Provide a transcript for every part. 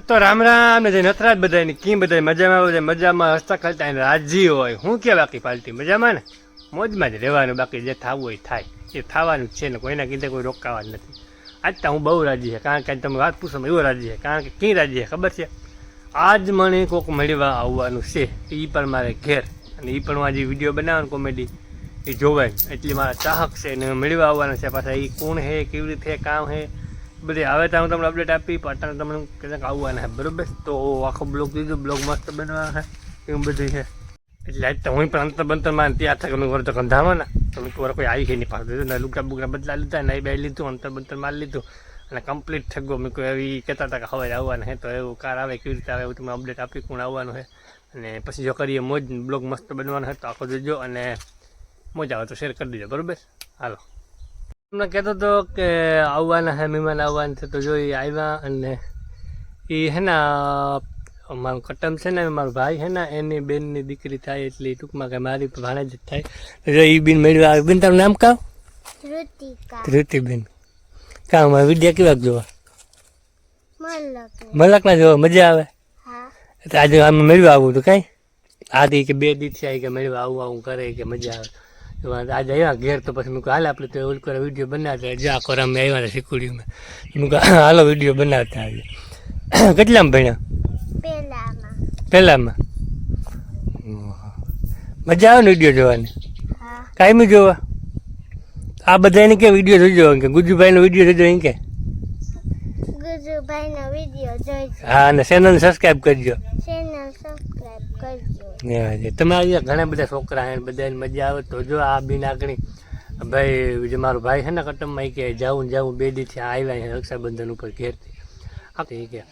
તો રામ રામ ને જઈને નથરાજ બધાય ને કી બધાય મજામાં બધા મજામાં? હસતા અને રાજી હોય. હું કે બાકી પાલતી મજામાં ને? મોજમાં જ રહેવાનું, બાકી જે થવું હોય થાય. એ થવાનું છે ને કોઈના કીધે કોઈ રોકાવા જ નથી. આજ તો હું બહુ રાજી છે, કારણ કે તમે વાત પૂછો એવો રાજી છે, કારણ કે કઈ રાજી છે, ખબર છે? આજ મને કોક મળવા આવવાનું છે એ પણ મારે ઘેર. અને એ પણ હું આજે વીડિયો બનાવવાનું કોમેડી. એ જોવાય. એટલી મારા ચાહક છે ને મળવા આવવાના છે પાછા. એ કોણ હે, કેવી રીતે કામ હે? બધી આવે તો હું તમને અપડેટ આપી પાટણ તમને ક્યાંક આવવાના છે બરોબર? તો આખો બ્લોગ દીધો બ્લોગ મસ્ત બનવાના છે એવું બધું છે એટલે આજ તો હું અંતર બંતરમાં ત્યાં થાય મેં વર તો કંધાવાના. તમે વાર કોઈ આવી ગઈ નહીં પાસે દીધું ને લુકડા બુકડા બદલા લીધા, ને બે લીધું, અંતર બંતર મારી લીધું, અને કમ્પ્લીટ થઈ ગયો. મેં કોઈ એવી કહેતા હતા કે હવે આવવાના છે તો એવું કાર આવે, કેવી રીતે આવે, એવું તમે અપડેટ આપી કોણ આવવાનું છે અને પછી જો કરીએ મોજ, બ્લોગ મસ્ત બનવાનો છે તો આખો જોજો, અને મોજ આવે તો શેર કરી દેજો, બરોબર? હાલો. તમને કહેતો હતો કે આવવાના હે મહેમાન આવવાના છે તો જો એ આવ્યા અને એ હે ને મારું કટમ છે ને મારો ભાઈ છે ને એની બેનની દીકરી થાય એટલે ટૂંકમાં કે મારી ભાણે જ થાય. તો જો એ બેન મેળવી આવે બેન તારું નામ ઋતિકા ધૃતિબેન કાં મારા વિડીયા કેવાક જોવા? મલક મલકના જોવા મજા આવે? એટલે આજે આમ મેળવા આવું હતું કાંઈ? આથી કે બે દિવસ આવી કે મેળવા આવું આવું કરે કે મજા આવે? તો આજે આવ્યા ઘેર તો પછી મેં કહ્યું હાલ આપણે તો ઓલ કરે વીડિયો બનાવતા જો આખો અમે આવ્યા હતા શીખુડીમાં મેં હાલો વીડિયો બનાવતા આવીએ. કેટલામાં ભણ્યા? પહેલામાં. મજા આવે ને વીડિયો જોવાની? કાયમી જોવા? આ બધા એને કે વીડિયો જોજો કે ગુજુભાઈનો વીડિયો જોજો એમ કે? ગુજુભાઈનો વીડિયો જોઈજો હા અને ચેનલ સબસ્ક્રાઈબ કરજો. સબસ્ક્રાઇબ કરજો. તમારા ઘણા બધા છોકરા હે બધાને મજા આવે તો જો આ બિનાકણી ભાઈ જે મારો ભાઈ છે ને કટમમાં કે જાઉં જાઉં બે દીથી આવ્યા છે રક્ષાબંધન ઉપર ઘેરથી. તો કે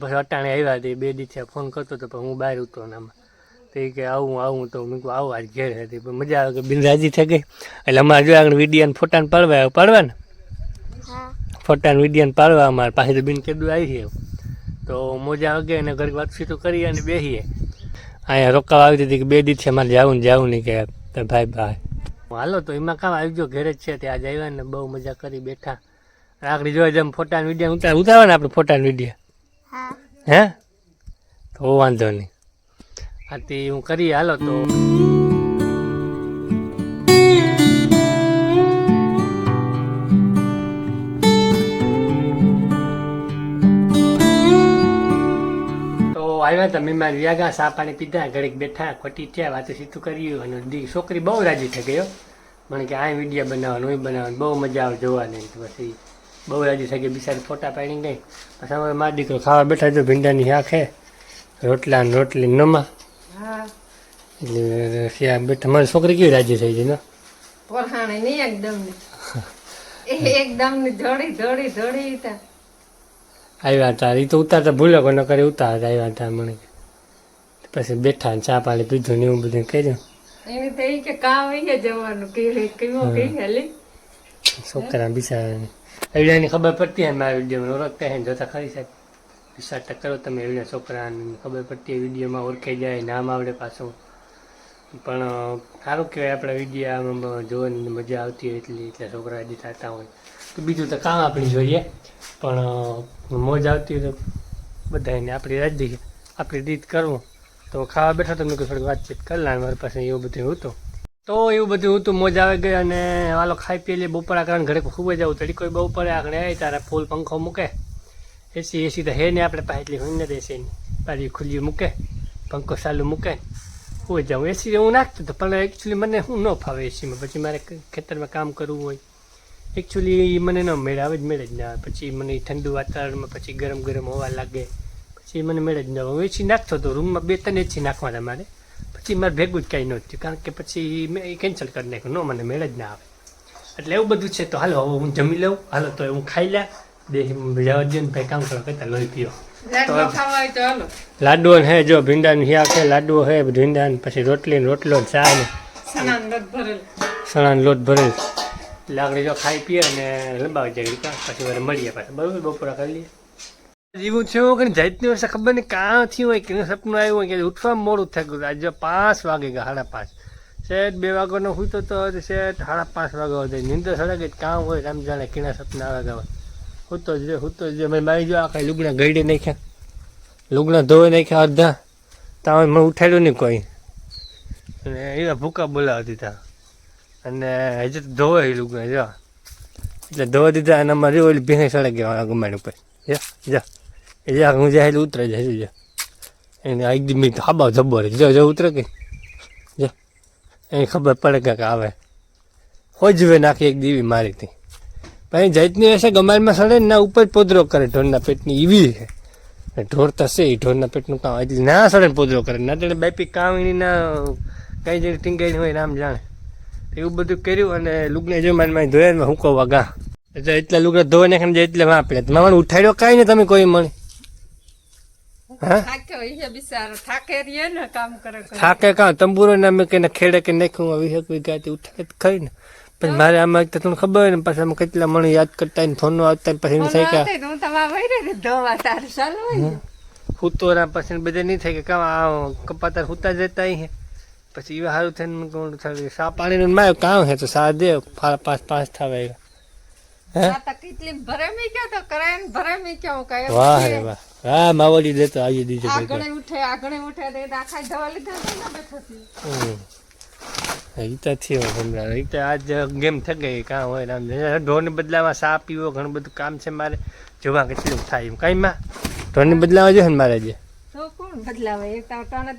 પછી અટાણે આવ્યા તે બે દીથી ફોન કરતો તો પણ હું બહાર ઉતો ને આમાં. તો એ કે આવું આવું. તો મેં કહું આવું આજ ઘેર હતી પણ મજા આવે. કે બિન રાજી થઈ ગઈ. એટલે અમારે જો આગળ વિડીયાને ફોટાને પાડવા પાડવા ને ફોટાને વિડીયાને પાડવા અમારે પાસે તો બિન કેદું આવી છે. તો મોજા વગે અને ઘરે વાતચીતો કરીએ અને બેસીએ અહીંયા રોકાવા આવી હતી કે બે દી છે મારે જવું ને જવું નહીં કે ભાઈ ભાઈ. હાલો તો એમાં કામ આવી ગયો? ઘરે જ છે ત્યાં આજે આવ્યા ને બહુ મજા કરી બેઠા. રાખડી જોવા જેમ ફોટા વીડિયો ઉતાર ઉતારવા ને આપણે ફોટા વીડિયો હે. તો વાંધો નહીં. આથી હું કરી હાલો તો. આવ્યા હતા મહેમાન વ્યાગા સા પાણી પીધા ઘડીક બેઠા ખોટી થયા વાતો સીધું કર્યું અને દી છોકરી બહુ રાજી થઈ ગયો મને કે આ વીડિયો બનાવવાનું એ બનાવવાનું બહુ મજા આવે જોવાની. પછી બહુ રાજી થઈ ગઈ બિચારી ફોટા પાડી ગઈ. પછી હવે મારો દીકરો ખાવા બેઠા જો ભીંડાની આખે રોટલા ને રોટલી નમા. એટલે ત્યાં બેઠા મારી છોકરી કેવી રાજી થઈ ગઈ ને? પરહાણે નહીં એકદમ. એકદમની ધડી ધડી ધડી તા. આવ્યા હતા. એ તો ઉતારતા ભૂલો કોને કરી ઉતાર આવ્યા હતા મને પછી બેઠા ચા પાણી પીધું ને એવું બધું કર્યું. એને તો એ કે કામ અહીંયા જવાનું. કે કેવો કે હાલી. છોકરા બિચારાને. એવડાની ખબર પડતી હોય મારા વિડીયોમાં. ઓળખતા ને જોતા ખરી સાહેબ. વિશ્વાસ કરો તમે એવડા છોકરાને. ખબર પડતી વિડીયોમાં ઓળખાઈ જાય નામ આવડે પાછું. પણ સારું કહેવાય આપણા વીડિયો આમાં જોવાની મજા આવતી હોય એટલી એટલે છોકરા જે થતા હોય. તો બીજું તો કામ આપણે જોઈએ. પણ મોજ આવતી તો બધાને આપણી રાજી આપણી રીત કરવું. તો ખાવા બેઠા તો મેં થોડીક વાતચીત કરી લા મારી પાસે એવું બધું હતું. તો એવું બધું હતું, મોજ આવે ગઈ અને વાલો ખાઈ પી લે બપોરા કારણ ઘરે ખૂબ જ આવું તડી કોઈ બહુ પડે આગળ આવી તારા ફૂલ પંખો મૂકે. એસી એસી તો હે ને આપણે પાસે એટલી હોય ને. એસી પાછી ખુલ્લી મૂકે, પંખો ચાલુ મૂકે. હું જાઉં. એસી હું નાખતો હતો પણ એકચ્યુઅલી મને હું ન ફાવે એસીમાં પછી મારે ખેતરમાં કામ કરવું હોય એકચ્યુઅલી મને ન મેળ આવે જ મેળ જ ના. આવે પછી મને ઠંડુ વાતાવરણમાં પછી ગરમ ગરમ હવા લાગે. પછી મને મેળ જ ના આવે. એસી નાખતો હતો. રૂમમાં બે ત્રણ એસી નાખવાના મારે. પછી મારે ભેગું જ કાંઈ નહોતું કારણ કે પછી મેં એ કેન્સલ કરી નાખ્યું. ન મને મેળ જ ના આવે. એટલે એવું બધું છે. તો હાલો હવે હું જમી લઉં. હાલો તો હું ખાઈ લે. દેહ જવા દે ભાઈ કામ કરો કરતા લોહી પીઓ. લાડુઓ હે જો ભીંડા ને હિયા કે લાડુઓ હે ભીંડા ને પછી રોટલી ને રોટલો ને ચા ને સણા લોટ ભરેલ. સણા લોટ ભરેલ. લાકડી જો ખાઈ પીએ અને લંબાવી જાય પછી વારે મળીએ પાછા. બરોબર? બપોરા કરી લઈએ. જીવું છે એવું કે જાતની વર્ષે ખબર નહીં કાં થયું હોય કે સપનું આવ્યું હોય કે ઉઠવામાં મોડું થઈ ગયું. આજે પાંચ વાગે ગયા, સાડા પાંચ. શેઠ બે વાગ્યાનો સૂતો તો શેઠ સાડા પાંચ વાગ્યા સુધી. નિંદર સડે કે કામ હોય રામ જાણે કીણા સપના આવે ગાવા સૂતો જ સૂતો જ મેં મારી જો આ આખા લુગડા ગળી નાખ્યા. લુગડા ધોઈ નાખ્યા અડધા. ત્યાં મને ઉઠાડ્યું નહીં કોઈ. અને એવા ભૂકા બોલાવતી હતા અને હજી તો ધોવાયેલું એ લુગડા જો. એટલે ધોવા દીધા અને અમારે ઓલી ભીંગે સડે ગયા ગમાડ ઉપર. જા જા. એ હું જાય ઉતરે જાય, જા. એને એકદમ હાબા જબ્બો રે જો જો, ઉતરે કે. જો. એને ખબર પડે કે આવે. હોજવે નાખી એક દીવી મારી હતી પછી જૈતની હશે ગમાડમાં સડે ને ઉપર પોદરો કરે ઢોરના પેટની એવી છે ઢોર થશે એ ઢોરના પેટનું કામ. એટલે ના સડે પોદરો કરે. ના તેને બાપી એની ના કઈ જઈને ટીંગાઈ હોય રામ જાણે. એવું બધું કર્યું અને લુગને જો મારી મારી ધોયા હું કહું ગા એટલે એટલા લુગડા ધોવા નાખે એટલે વાપરે મામાને ઉઠાડ્યો કાંઈ ને તમે કોઈ મને? થાકે કાં? તંબુરો ને અમે કઈને ખેડે કે નાખ્યું આવી શકવી ગાતી ઉઠાડે તો ખરી ને. પછી મારે આમાં તો તમને ખબર હોય ને પાછા અમે કેટલા મને યાદ કરતા ને ફોન આવતા પછી એમ થાય કે હું. હુતોરા પછી બધા નહીં થાય કે કામ કપાતા હુતા જતા અહીં પછી એવા સારું થઈને કહું થાય સા પાણીનું માયો કામ હે તો સા દે. પાંચ પાંચ થાવે હે? આ ભરે મી ક્યાં તો? કરે ને ભરે મી ક્યાં? કઈ વાહ રે વાહ. હા માવડી દેતો આવી દીધો તો થયો હમણાં. એ તો આજ ગેમ થઈ ગઈ કામ હોય રામ ઢોરની બદલામાં સા પીવો ઘણું બધું કામ છે મારે. જોવા કેટલું થાય એમ. કઈ માં? ઢોરની બદલાવા જોઈએ ને મારે જે બદલાવે?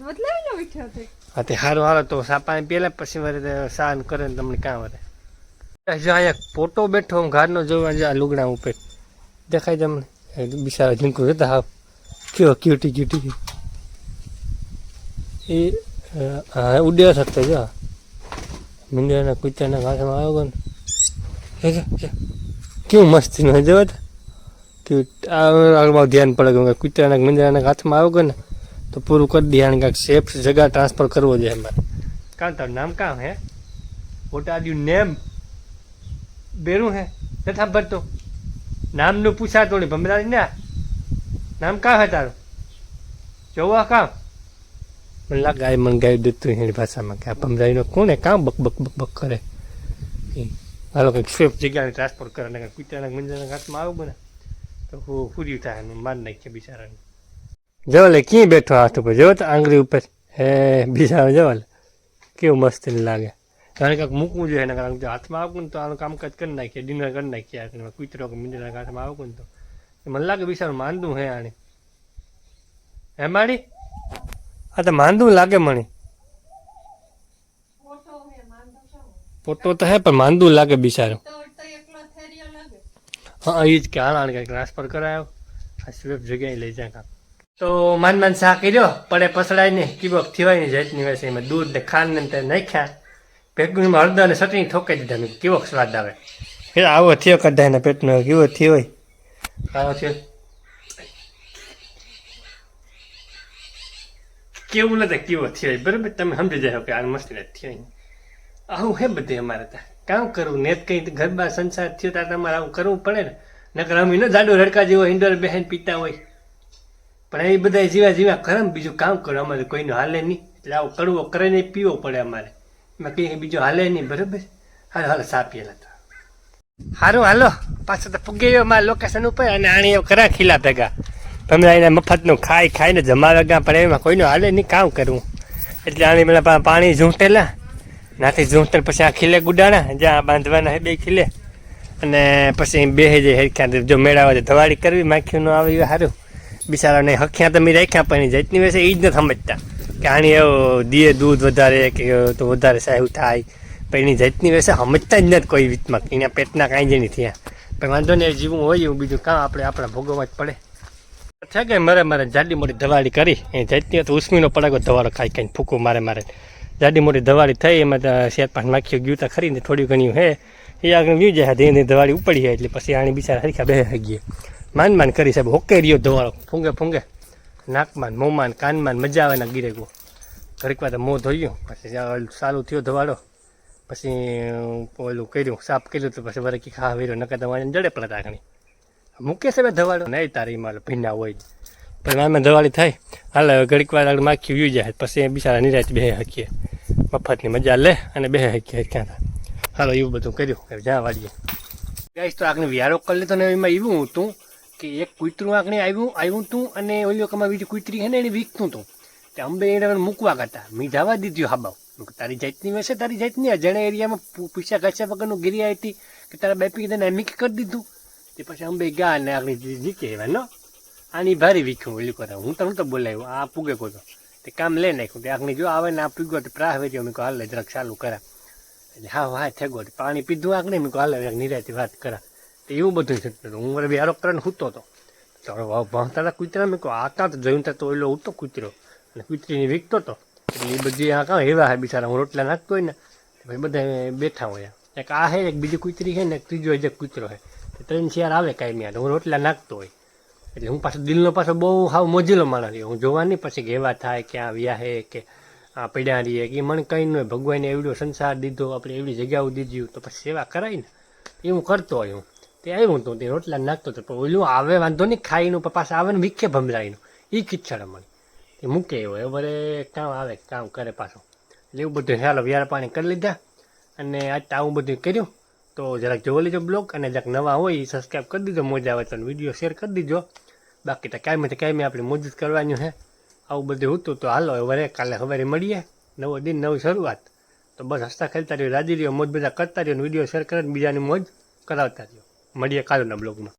બદલાવી તે સારું હાલો, તો સા પાણી પહેલાં પછી વરે સાન કરે ને તમને કાં વરે. જો અહીંયા ફોટો બેઠો, હું ઘરનો જોવા જા લુગડા ઉપર. દેખાય તમને? એ બિચારા ઝીંકુ જતા હાવ. કયો ક્યુટી ક્યુટી એ હા, ઉડ્યો શકતો જો. મીંડાના કૂતરાના ઘાસમાં આવ્યો ને. મસ્તી. કેવું મસ્તીનું જો તો. ક્યુટ આ ધ્યાન પડે કે કૂતરાના મીંડાના હાથમાં આવ્યો ને. તો પૂરું કરી દઈએ અને કાંઈક સેફ જગા ટ્રાન્સફર કરવો જોઈએ અમારે કાં તારું નામ કાં હે? What are you name. બેરું હે? નથી ભરતો નામનું પૂછાતો નહીં ભમરાજી ના નામ કાં હે તારું? જોવા કામ મને લાગે મને ગાઈ દીધું એની ભાષામાં કે આ ભમરાજીનો કોણ હે? કામ બક બક બક બક કરે? હાલો કંઈક સેફ જગ્યાને ટ્રાન્સફર કરે ને કૂતરાના મંજાના હાથમાં આવું ને તો હું પૂર્યું થાય અને માર નાખીએ બિચારાને. જવાલે ક્યાં બેઠો હાથ ઉપર જો તો આંગળી ઉપર હે બીજા જવાલે કેવું મસ્ત લાગે કારણ કે મૂકવું જોઈએ એના કારણ કે હાથમાં આવું ને તો આનું કામકાજ કરી નાખીએ ડિનર કરી નાખીએ આ કૂતરો કે મીંડના હાથમાં આવું ને તો મને લાગે બિચારું માંદું હે આને હે માડી આ તો માંદું લાગે મને પોટો તો હે પણ માંદું લાગે બિચારું તો તો એકલો થેરિયો લાગે હા એ જ કે હાલ આને કંઈક ટ્રાન્સફર કરાયો આ સ્વેફ જગ્યાએ લઈ જાય કામ તો માન માન શાક કર્યો પડે પસડાય નહીં કીબક થવાય નહીં જાતની છે. એમાં દૂધ ને ખાંડ ને ત્યાં નાખ્યા. ભેગું હળદર ને ચટણી ઠોકાઈ દીધા. મેં કેવો સ્વાદ આવે. એ આવો થયો કદાય ને પેટનો. કેવો થયો આવો થયો. કેવું નથી કેવો થયો બરાબર તમે સમજી જાઓ કે આ મસ્તી નથી થયો આવું હે બધે અમારે ત્યાં. કામ કરવું? ને કંઈ ઘર બાર સંસાર થયો ત્યાં તમારે આવું કરવું પડે ને. નકર અમે ન જાડો રડકા જેવો ઇન્ડોર બહેન પીતા હોય. પણ એ બધા જીવા જીવા કરે બીજું કામ કરો, અમારે કોઈનું હાલે નહીં. એટલે આવું કડવો નહીં, પીવો પડે અમારે. એમાં કંઈ બીજું હાલે નહીં, બરાબર? હાલ, હાલો સા પીએલા તો. સારું હાલો. પાછો તો ફૂગી ગયો અમારા લોકેશન ઉપર અને આણી કરા ખીલા ભેગા. તમે એને મફતનું ખાઈ ખાઈને જમાવે ગયા પણ એમાં કોઈનું હાલે નહીં, કામ કરવું. એટલે આણી મને પા- પાણી ઝૂંટેલા. નાથી ઝૂંટેલ પછી આ ખીલે ગુડાણા, જ્યાં બાંધવાના હે બે ખીલે. અને પછી બે જે હેરખ્યા જો મેળાવા ધવાડી કરવી માખ્યું ન આવે સારું બિચારાને હખ્યા તમે રાખ્યા પણ જાતની વેસે એ જ નથી સમજતા. કે આની દીએ દૂધ વધારે કે તો વધારે સાહેબ થાય. પણ એની જાતની વેસે સમજતા જ નથી કોઈ રીતમાં એના પેટના કાંઈ જ નહીં થયા. પણ વાંધો નહીં જીવું હોય એવું બીજું કામ આપણે આપણા ભોગવવા જ પડે. છે કે મારે મારે જાડી મોટી ધવાડી કરી એ જાતની તો ઉસમીનો પડાકો ધવાડો ખાઈ ખાઈને ફૂકું મારે મારે. જાડી મોટી ધવાડી થઈ, એમાં શેત પાંચ નાખ્યું ગયું તા ખરીને થોડી ઘણી હે. એ આગળ વ્યૂ જાય, ધીરે ધીરે ધવાડી ઉપડી જાય, એટલે પછી આણી બિચારા હરખા બે ગઈ માન માન કરી સાહેબ, હોકે રહ્યો ધોવાળો. ફૂંગે ફૂંગે. નાકમાં ને મોંમાં કાનમાં મજા આવે ને ગીરે ગયો ઘડીક વાર મોં ધોયું પછી સારું થયો ધવાડો પછી ઓલું કર્યું, સાફ કર્યું તો પછી વરે ખા વેર્યો નકા તમારે જડે પડે તાકણી મૂકે છે ધવાડો નહીં તારી મારે ભીના હોય. પણ મામે ધવાડી થાય. હાલ ઘડીક વાર આગળ માખી વ્યૂ જાય, પછી બિચારા નિરાશ બે હકીએ. મફતની મજા લે અને બે હકીએ ક્યાં હાલો, એવું બધું કર્યું. જ્યાં વાળીએ ગાઈશ તો આગળ વ્યારો કરી લીધો ને એમાં એવું હતું કે એક કૂતરું આંકણે આવ્યું આવ્યું તું અને ઓલી કમા બીજી કૂતરી છે ને, એને વીકતું હતું તે અંબે એને મૂકવા કરતા મેં જવા દીધું હાબાવ. તારી જાતની વેસે, તારી જાતની આ. જણે એરિયામાં પૂ- પૂછ્યા કચ્યા વગરનું ગીરી આવી હતી કે તારા બેપી તને મિક કરી દીધું. તે પછી અંબે ગયા અને આગળ જીકે એવા ન આની ભારી વીખ્યું ઓલ્યું કરે હું તો હું તો બોલાવ્યું, આ પૂગે કોતો તે. કામ લઈ નાખ્યું. તે આગળ જો આવે ને આ પૂગ્યો તો પ્રાહ વેચ્યો. મેં હાલ જરાક ચાલુ કરા. એટલે, હા હા, થેગો. પાણી પીધું આગળ મેં હાલ નિરાતી વાત કરા. એવું બધું થતું હું વળી બિહારો કરીને સૂતો હતો તો ભણતા કૂતરા મેં કહું આતા તો જોયું તો ઓલો ઉઠતો કૂતરો. અને કૂતરીને વીકતો હતો એટલે એ બધી આ કાં હેવા હે બિચારા, હું રોટલા નાખતો હોય ને ભાઈ બધા બેઠા હોય એક આ હે, એક બીજી કૂતરી છે ને, એક ત્રીજો એક કૂતરો છે ત્રણ શિયાર આવે કાંઈ નહીં હું રોટલા નાખતો હોય. એટલે હું પાછો, દિલનો પાછો બહુ હાવ મોજીલો માણસ રહ્યો. હું જોવાની પછી કેવા થાય, ક્યાં આવ્યા હે, કે આ પડ્યા રહીએ કે મને કંઈ નહીં ભગવાને એવડો સંસાર દીધો, આપણે એવડી જગ્યાઓ દીધી તો પછી સેવા કરાય ને. એ હું કરતો હોય હું. તે આવ્યું હતું તે રોટલા નાખતો હતો પણ ઓલું આવે વાંધો નહીં ખાઈનું પાછા આવે ને વિખે ભમરાઈનું એ કિચ્છડ મને તે મૂકે એવો એ વરે કામ આવે કામ કરે પાછો એટલે એવું બધું ચાલો વ્યાર પાણી કરી લીધા અને આજ આવું બધું કર્યું તો જરાક જોઈ લેજો બ્લોગ અને જરાક નવા હોય એ સબસ્ક્રાઈબ કરી દીધો મોજા આવે તો વીડિયો શેર કરી દીજો બાકી તો કાંઈ તો કાંઈ આપણે મોજ જ કરવાનું છે આવું બધું હતું તો હાલો વરે કાલે સવારે મળીએ નવો દિન નવી શરૂઆત તો બસ હસતા ખેલતા રહ્યો રાજી રહ્યો મોજ બધા કરતા રહ્યો વીડિયો શેર કરીને બીજાની મોજ કરાવતા રહ્યો મળીએ કાલના બ્લોગમાં